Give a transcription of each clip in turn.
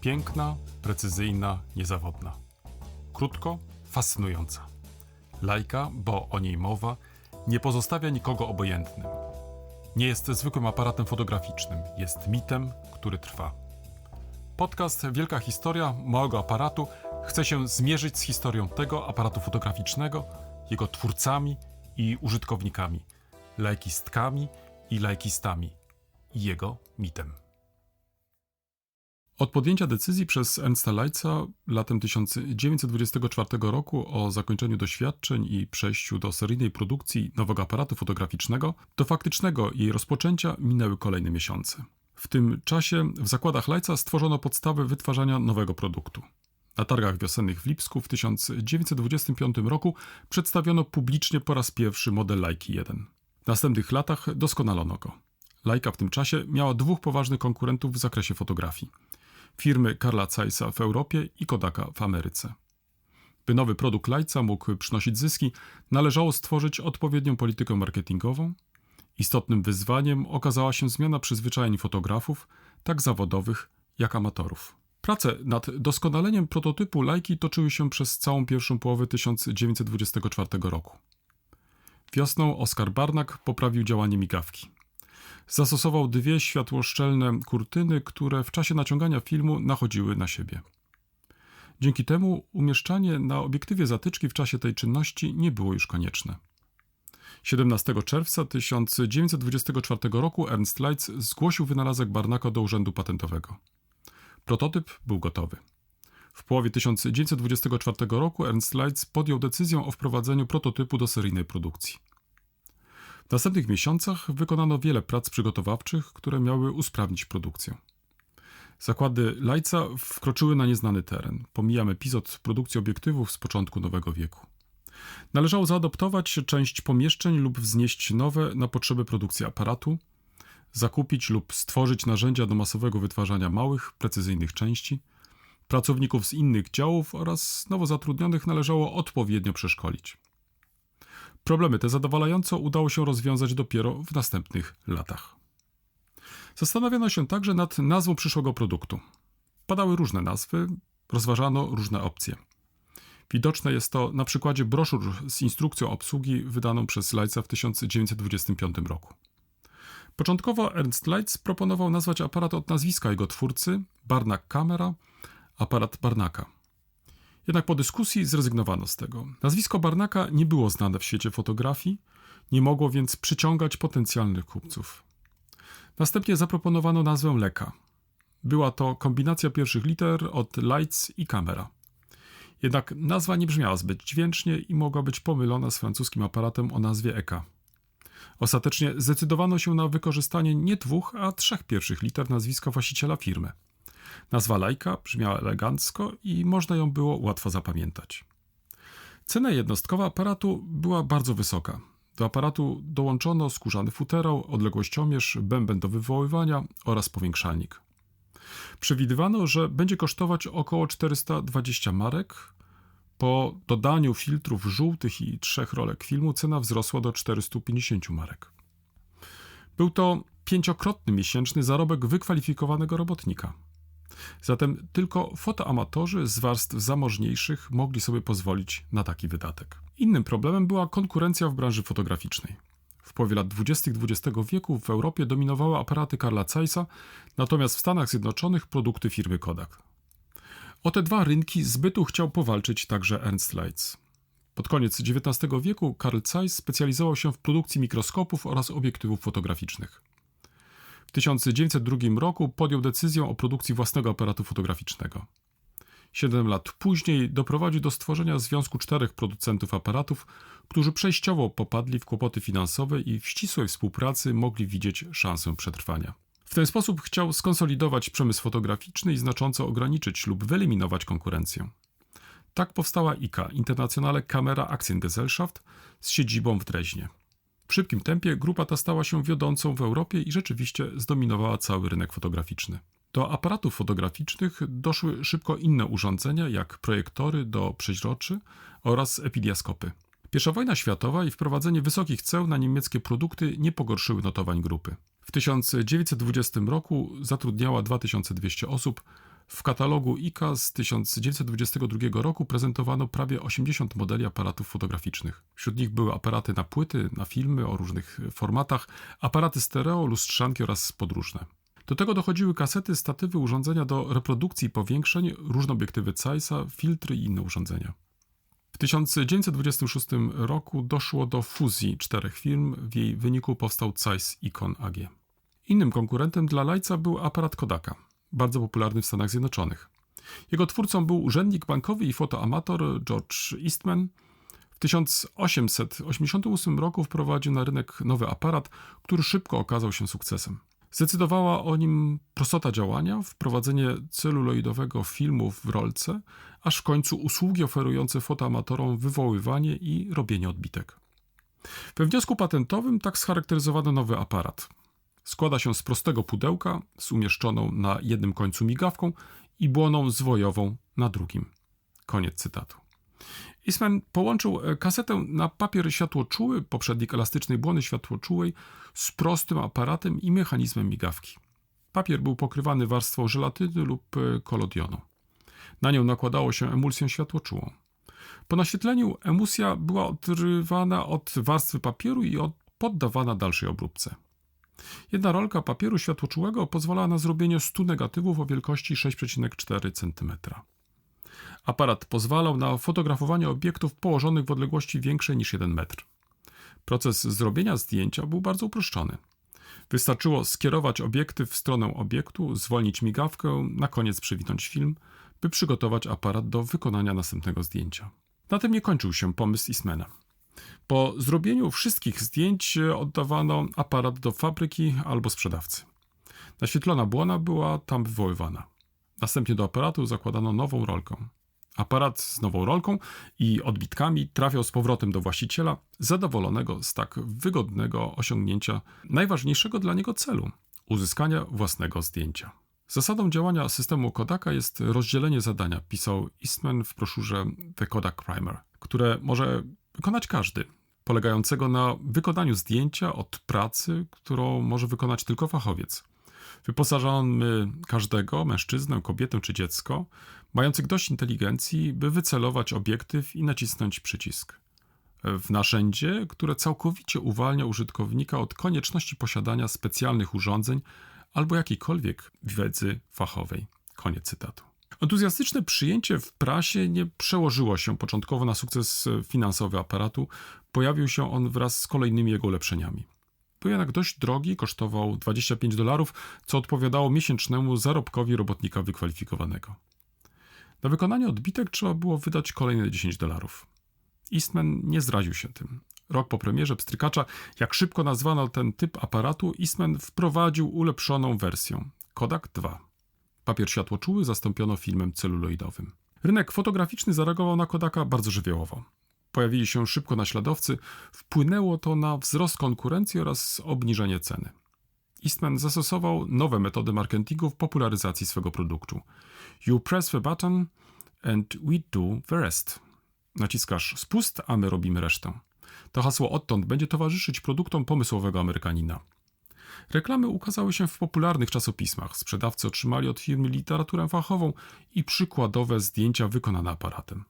Piękna, precyzyjna, niezawodna. Krótko, fascynująca. Lajka, bo o niej mowa, nie pozostawia nikogo obojętnym. Nie jest zwykłym aparatem fotograficznym, jest mitem, który trwa. Podcast Wielka Historia Małego Aparatu chce się zmierzyć z historią tego aparatu fotograficznego, jego twórcami i użytkownikami, lajkistkami i lajkistami i jego mitem. Od podjęcia decyzji przez Ernsta Leitza latem 1924 roku o zakończeniu doświadczeń i przejściu do seryjnej produkcji nowego aparatu fotograficznego, do faktycznego jej rozpoczęcia minęły kolejne miesiące. W tym czasie w zakładach Leitza stworzono podstawy wytwarzania nowego produktu. Na targach wiosennych w Lipsku w 1925 roku przedstawiono publicznie po raz pierwszy model Lajki 1. W następnych latach doskonalono go. Lajka w tym czasie miała dwóch poważnych konkurentów w zakresie fotografii – firmy Karla Zeissa w Europie i Kodaka w Ameryce. By nowy produkt Leitza mógł przynosić zyski, należało stworzyć odpowiednią politykę marketingową. Istotnym wyzwaniem okazała się zmiana przyzwyczajeń fotografów, tak zawodowych jak amatorów. Prace nad doskonaleniem prototypu Lajki toczyły się przez całą pierwszą połowę 1924 roku. Wiosną Oskar Barnak poprawił działanie migawki. Zastosował dwie światłoszczelne kurtyny, które w czasie naciągania filmu nachodziły na siebie. Dzięki temu umieszczanie na obiektywie zatyczki w czasie tej czynności nie było już konieczne. 17 czerwca 1924 roku Ernst Leitz zgłosił wynalazek Barnaka do Urzędu Patentowego. Prototyp był gotowy. W połowie 1924 roku Ernst Leitz podjął decyzję o wprowadzeniu prototypu do seryjnej produkcji. W następnych miesiącach wykonano wiele prac przygotowawczych, które miały usprawnić produkcję. Zakłady Lajca wkroczyły na nieznany teren. Pomijam epizod produkcji obiektywów z początku nowego wieku. Należało zaadoptować część pomieszczeń lub wznieść nowe na potrzeby produkcji aparatu, zakupić lub stworzyć narzędzia do masowego wytwarzania małych, precyzyjnych części. Pracowników z innych działów oraz nowo zatrudnionych należało odpowiednio przeszkolić. Problemy te zadowalająco udało się rozwiązać dopiero w następnych latach. Zastanawiano się także nad nazwą przyszłego produktu. Padały różne nazwy, rozważano różne opcje. Widoczne jest to na przykładzie broszur z instrukcją obsługi wydaną przez Leitza w 1925 roku. Początkowo Ernst Leitz proponował nazwać aparat od nazwiska jego twórcy Barnack Camera, aparat Barnaka. Jednak po dyskusji zrezygnowano z tego. Nazwisko Barnaka nie było znane w świecie fotografii, nie mogło więc przyciągać potencjalnych kupców. Następnie zaproponowano nazwę Leka. Była to kombinacja pierwszych liter od lights i kamera. Jednak nazwa nie brzmiała zbyt dźwięcznie i mogła być pomylona z francuskim aparatem o nazwie EKA. Ostatecznie zdecydowano się na wykorzystanie nie dwóch, a trzech pierwszych liter nazwiska właściciela firmy – Nazwa lajka brzmiała elegancko i można ją było łatwo zapamiętać. Cena jednostkowa aparatu była bardzo wysoka. Do aparatu dołączono skórzany futerał, odległościomierz, bęben do wywoływania oraz powiększalnik. Przewidywano, że będzie kosztować około 420 marek. Po dodaniu filtrów żółtych i trzech rolek filmu cena wzrosła do 450 marek. Był to pięciokrotny miesięczny zarobek wykwalifikowanego robotnika. Zatem tylko fotoamatorzy z warstw zamożniejszych mogli sobie pozwolić na taki wydatek. Innym problemem była konkurencja w branży fotograficznej. W połowie lat 20. XX wieku w Europie dominowały aparaty Karla Zeissa, natomiast w Stanach Zjednoczonych produkty firmy Kodak. O te dwa rynki zbytu chciał powalczyć także Ernst Leitz. Pod koniec XIX wieku Karl Zeiss specjalizował się w produkcji mikroskopów oraz obiektywów fotograficznych. W 1902 roku podjął decyzję o produkcji własnego aparatu fotograficznego. Siedem lat później doprowadził do stworzenia związku czterech producentów aparatów, którzy przejściowo popadli w kłopoty finansowe i w ścisłej współpracy mogli widzieć szansę przetrwania. W ten sposób chciał skonsolidować przemysł fotograficzny i znacząco ograniczyć lub wyeliminować konkurencję. Tak powstała ICA, Internationale Kamera Aktiengesellschaft, z siedzibą w Dreźnie. W szybkim tempie grupa ta stała się wiodącą w Europie i rzeczywiście zdominowała cały rynek fotograficzny. Do aparatów fotograficznych doszły szybko inne urządzenia, jak projektory do przeźroczy oraz epidiaskopy. Pierwsza wojna światowa i wprowadzenie wysokich ceł na niemieckie produkty nie pogorszyły notowań grupy. W 1920 roku zatrudniała 2200 osób, W katalogu ICA z 1922 roku prezentowano prawie 80 modeli aparatów fotograficznych. Wśród nich były aparaty na płyty, na filmy o różnych formatach, aparaty stereo, lustrzanki oraz podróżne. Do tego dochodziły kasety, statywy, urządzenia do reprodukcji powiększeń, różne obiektywy Zeissa, filtry i inne urządzenia. W 1926 roku doszło do fuzji czterech firm, w jej wyniku powstał Zeiss Ikon AG. Innym konkurentem dla Leica był aparat Kodaka, bardzo popularny w Stanach Zjednoczonych. Jego twórcą był urzędnik bankowy i fotoamator George Eastman. W 1888 roku wprowadził na rynek nowy aparat, który szybko okazał się sukcesem. Zdecydowała o nim prostota działania, wprowadzenie celuloidowego filmu w rolce, aż w końcu usługi oferujące fotoamatorom wywoływanie i robienie odbitek. We wniosku patentowym tak scharakteryzowano nowy aparat. Składa się z prostego pudełka z umieszczoną na jednym końcu migawką i błoną zwojową na drugim. Koniec cytatu. Eastman połączył e, kasetę na papier światłoczuły, poprzednik elastycznej błony światłoczułej, z prostym aparatem i mechanizmem migawki. Papier był pokrywany warstwą żelatyny lub e, kolodionu. Na nią nakładało się emulsję światłoczułą. Po naświetleniu emulsja była odrywana od warstwy papieru i poddawana dalszej obróbce. Jedna rolka papieru światłoczułego pozwalała na zrobienie 100 negatywów o wielkości 6,4 cm. Aparat pozwalał na fotografowanie obiektów położonych w odległości większej niż 1 metr. Proces zrobienia zdjęcia był bardzo uproszczony. Wystarczyło skierować obiektyw w stronę obiektu, zwolnić migawkę, na koniec przewinąć film, by przygotować aparat do wykonania następnego zdjęcia. Na tym nie kończył się pomysł Eastmana. Po zrobieniu wszystkich zdjęć oddawano aparat do fabryki albo sprzedawcy. Naświetlona błona była tam wywoływana. Następnie do aparatu zakładano nową rolkę. Aparat z nową rolką i odbitkami trafiał z powrotem do właściciela, zadowolonego z tak wygodnego osiągnięcia najważniejszego dla niego celu uzyskania własnego zdjęcia. Zasadą działania systemu Kodaka jest rozdzielenie zadania, pisał Eastman w broszurze The Kodak Primer, które może wykonać każdy, polegającego na wykonaniu zdjęcia od pracy, którą może wykonać tylko fachowiec. Wyposażamy każdego, mężczyznę, kobietę czy dziecko, mających dość inteligencji, by wycelować obiektyw i nacisnąć przycisk. W narzędzie, które całkowicie uwalnia użytkownika od konieczności posiadania specjalnych urządzeń albo jakiejkolwiek wiedzy fachowej. Koniec cytatu. Entuzjastyczne przyjęcie w prasie nie przełożyło się początkowo na sukces finansowy aparatu. Pojawił się on wraz z kolejnymi jego ulepszeniami. Był jednak dość drogi, kosztował 25 dolarów, co odpowiadało miesięcznemu zarobkowi robotnika wykwalifikowanego. Na wykonanie odbitek trzeba było wydać kolejne 10 dolarów. Eastman nie zraził się tym. Rok po premierze pstrykacza, jak szybko nazwano ten typ aparatu, Eastman wprowadził ulepszoną wersję Kodak 2. Papier światłoczuły zastąpiono filmem celuloidowym. Rynek fotograficzny zareagował na Kodaka bardzo żywiołowo. Pojawili się szybko naśladowcy, wpłynęło to na wzrost konkurencji oraz obniżenie ceny. Eastman zastosował nowe metody marketingu w popularyzacji swego produktu. You press the button and we do the rest. Naciskasz spust, a my robimy resztę. To hasło odtąd będzie towarzyszyć produktom pomysłowego Amerykanina. Reklamy ukazały się w popularnych czasopismach. Sprzedawcy otrzymali od firmy literaturę fachową i przykładowe zdjęcia wykonane aparatem.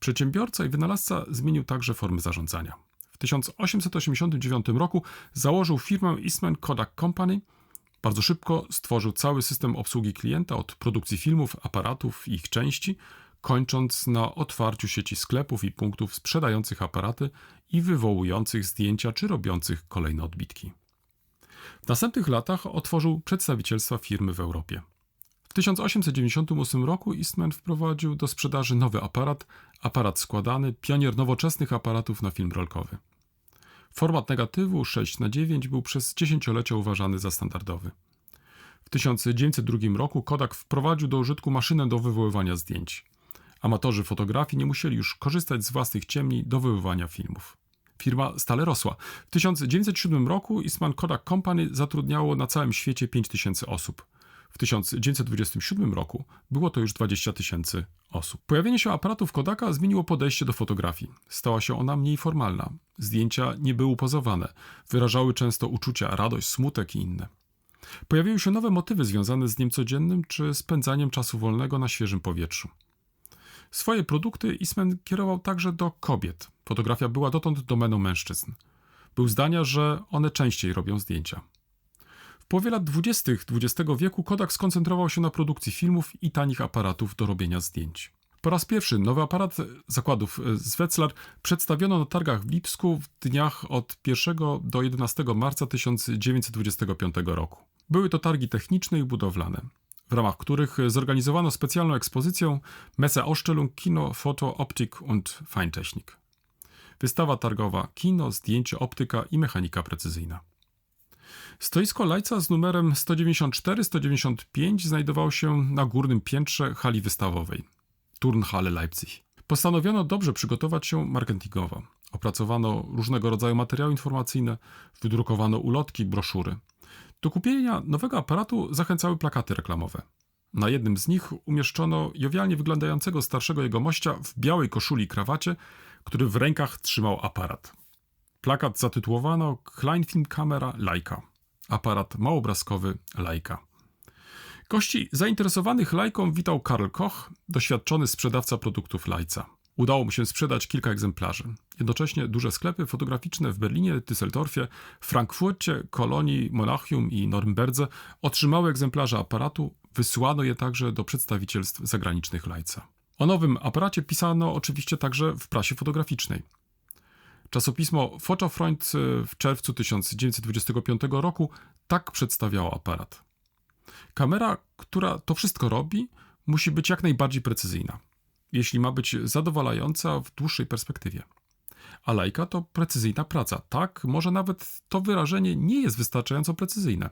Przedsiębiorca i wynalazca zmienił także formy zarządzania. W 1889 roku założył firmę Eastman Kodak Company. Bardzo szybko stworzył cały system obsługi klienta od produkcji filmów, aparatów i ich części, kończąc na otwarciu sieci sklepów i punktów sprzedających aparaty i wywołujących zdjęcia czy robiących kolejne odbitki. W następnych latach otworzył przedstawicielstwa firmy w Europie. 1898 roku Eastman wprowadził do sprzedaży nowy aparat, aparat składany, pionier nowoczesnych aparatów na film rolkowy. Format negatywu 6 na 9 był przez dziesięciolecia uważany za standardowy. W 1902 roku Kodak wprowadził do użytku maszynę do wywoływania zdjęć. Amatorzy fotografii nie musieli już korzystać z własnych ciemni do wywoływania filmów. Firma stale rosła. W 1907 roku Eastman Kodak Company zatrudniało na całym świecie 5000 osób. W 1927 roku było to już 20 tysięcy osób. Pojawienie się aparatów Kodaka zmieniło podejście do fotografii. Stała się ona mniej formalna. Zdjęcia nie były pozowane, wyrażały często uczucia, radość, smutek i inne. Pojawiły się nowe motywy związane z dniem codziennym czy spędzaniem czasu wolnego na świeżym powietrzu. Swoje produkty Eastman kierował także do kobiet. Fotografia była dotąd domeną mężczyzn. Był zdania, że one częściej robią zdjęcia. W połowie lat 20. XX wieku Kodak skoncentrował się na produkcji filmów i tanich aparatów do robienia zdjęć. Po raz pierwszy nowy aparat zakładów z Wetzlar przedstawiono na targach w Lipsku w dniach od 1 do 11 marca 1925 roku. Były to targi techniczne i budowlane, w ramach których zorganizowano specjalną ekspozycję Messe Ausstellung Kino, Foto, Optik und Feintechnik. Wystawa targowa Kino, zdjęcie, optyka i mechanika precyzyjna. Stoisko Lajca z numerem 194-195 znajdowało się na górnym piętrze hali wystawowej Turnhalle Leipzig. Postanowiono dobrze przygotować się marketingowo. Opracowano różnego rodzaju materiały informacyjne, wydrukowano ulotki, broszury. Do kupienia nowego aparatu zachęcały plakaty reklamowe. Na jednym z nich umieszczono jowialnie wyglądającego starszego jegomościa w białej koszuli i krawacie, który w rękach trzymał aparat. Plakat zatytułowano Kleinfilm Kamera Leica. Aparat małobrazkowy Leica. Gości zainteresowanych Lajką witał Karl Koch, doświadczony sprzedawca produktów Lajca. Udało mu się sprzedać kilka egzemplarzy. Jednocześnie duże sklepy fotograficzne w Berlinie, Düsseldorfie, Frankfurcie, Kolonii, Monachium i Norymberdze otrzymały egzemplarze aparatu, wysłano je także do przedstawicielstw zagranicznych Lajca. O nowym aparacie pisano oczywiście także w prasie fotograficznej. Czasopismo Fotofreund w czerwcu 1925 roku tak przedstawiało aparat. Kamera, która to wszystko robi, musi być jak najbardziej precyzyjna, jeśli ma być zadowalająca w dłuższej perspektywie. A lajka to precyzyjna praca. Tak, może nawet to wyrażenie nie jest wystarczająco precyzyjne.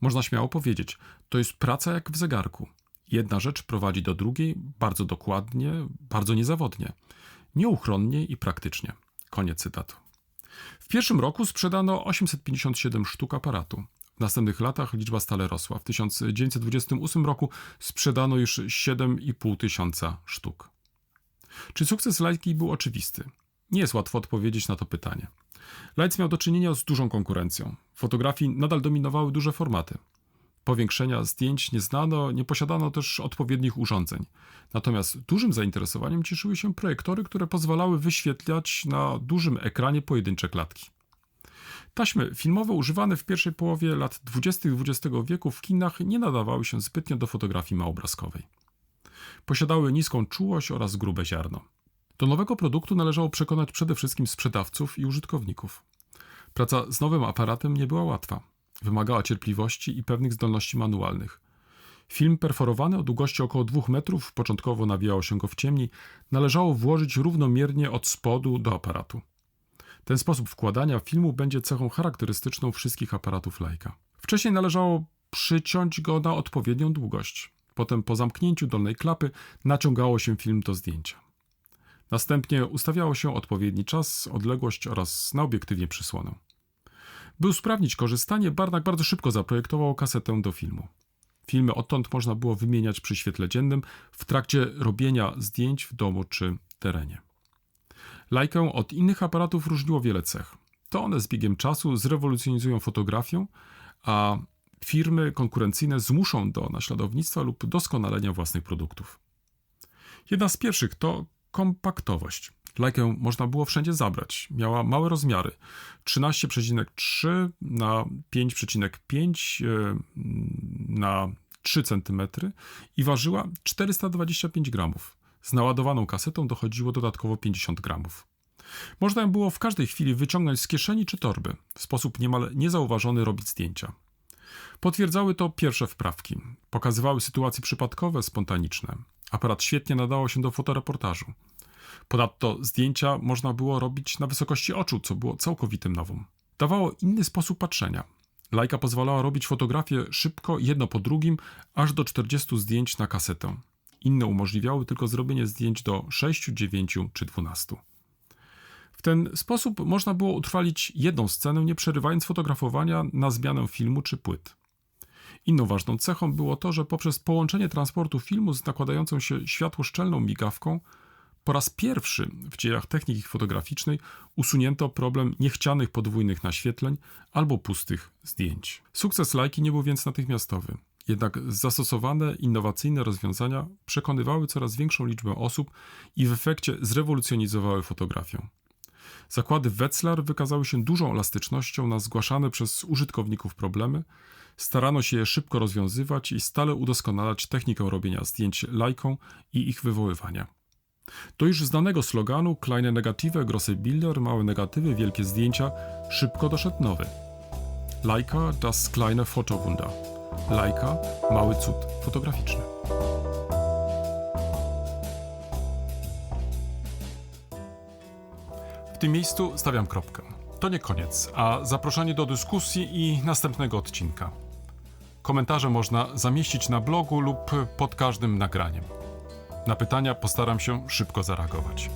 Można śmiało powiedzieć, to jest praca jak w zegarku. Jedna rzecz prowadzi do drugiej bardzo dokładnie, bardzo niezawodnie, nieuchronnie i praktycznie. Koniec cytatu. W pierwszym roku sprzedano 857 sztuk aparatu. W następnych latach liczba stale rosła. W 1928 roku sprzedano już 7,5 tysiąca sztuk. Czy sukces Lightki był oczywisty? Nie jest łatwo odpowiedzieć na to pytanie. Lights miał do czynienia z dużą konkurencją. Fotografii nadal dominowały duże formaty. Powiększenia zdjęć nie znano, nie posiadano też odpowiednich urządzeń. Natomiast dużym zainteresowaniem cieszyły się projektory, które pozwalały wyświetlać na dużym ekranie pojedyncze klatki. Taśmy filmowe używane w pierwszej połowie lat 20. XX wieku w kinach nie nadawały się zbytnio do fotografii małobrazkowej. Posiadały niską czułość oraz grube ziarno. Do nowego produktu należało przekonać przede wszystkim sprzedawców i użytkowników. Praca z nowym aparatem nie była łatwa. Wymagała cierpliwości i pewnych zdolności manualnych. Film perforowany o długości około 2 metrów, początkowo nawijało się go w ciemni, należało włożyć równomiernie od spodu do aparatu. Ten sposób wkładania filmu będzie cechą charakterystyczną wszystkich aparatów Leica. Wcześniej należało przyciąć go na odpowiednią długość. Potem po zamknięciu dolnej klapy naciągało się film do zdjęcia. Następnie ustawiało się odpowiedni czas, odległość oraz na obiektywie przysłonę. By usprawnić korzystanie, Barnak bardzo szybko zaprojektował kasetę do filmu. Filmy odtąd można było wymieniać przy świetle dziennym w trakcie robienia zdjęć w domu czy terenie. Lajkę od innych aparatów różniło wiele cech. To one z biegiem czasu zrewolucjonizują fotografię, a firmy konkurencyjne zmuszą do naśladownictwa lub doskonalenia własnych produktów. Jedna z pierwszych to kompaktowość. Lajkę można było wszędzie zabrać. Miała małe rozmiary 13,3 na 5,5 e, na 3 cm i ważyła 425 gramów. Z naładowaną kasetą dochodziło dodatkowo 50 gramów. Można ją było w każdej chwili wyciągnąć z kieszeni czy torby, w sposób niemal niezauważony robić zdjęcia. Potwierdzały to pierwsze wprawki. Pokazywały sytuacje przypadkowe, spontaniczne. Aparat świetnie nadawał się do fotoreportażu. Ponadto zdjęcia można było robić na wysokości oczu, co było całkowitym nowum. Dawało inny sposób patrzenia. Lajka pozwalała robić fotografie szybko, jedno po drugim, aż do 40 zdjęć na kasetę. Inne umożliwiały tylko zrobienie zdjęć do 6, 9 czy 12. W ten sposób można było utrwalić jedną scenę, nie przerywając fotografowania na zmianę filmu czy płyt. Inną ważną cechą było to, że poprzez połączenie transportu filmu z nakładającą się światłoszczelną migawką Po raz pierwszy w dziejach techniki fotograficznej usunięto problem niechcianych podwójnych naświetleń albo pustych zdjęć. Sukces lajki nie był więc natychmiastowy. Jednak zastosowane innowacyjne rozwiązania przekonywały coraz większą liczbę osób i w efekcie zrewolucjonizowały fotografię. Zakłady Wetzlar wykazały się dużą elastycznością na zgłaszane przez użytkowników problemy. Starano się je szybko rozwiązywać i stale udoskonalać technikę robienia zdjęć lajką i ich wywoływania. Do już znanego sloganu Kleine Negative, große Bilder, małe negatywy, wielkie zdjęcia szybko doszedł nowy. Leica das kleine Fotowunder. Leica mały cud fotograficzny. W tym miejscu stawiam kropkę. To nie koniec, a zaproszenie do dyskusji i następnego odcinka. Komentarze można zamieścić na blogu lub pod każdym nagraniem. Na pytania postaram się szybko zareagować.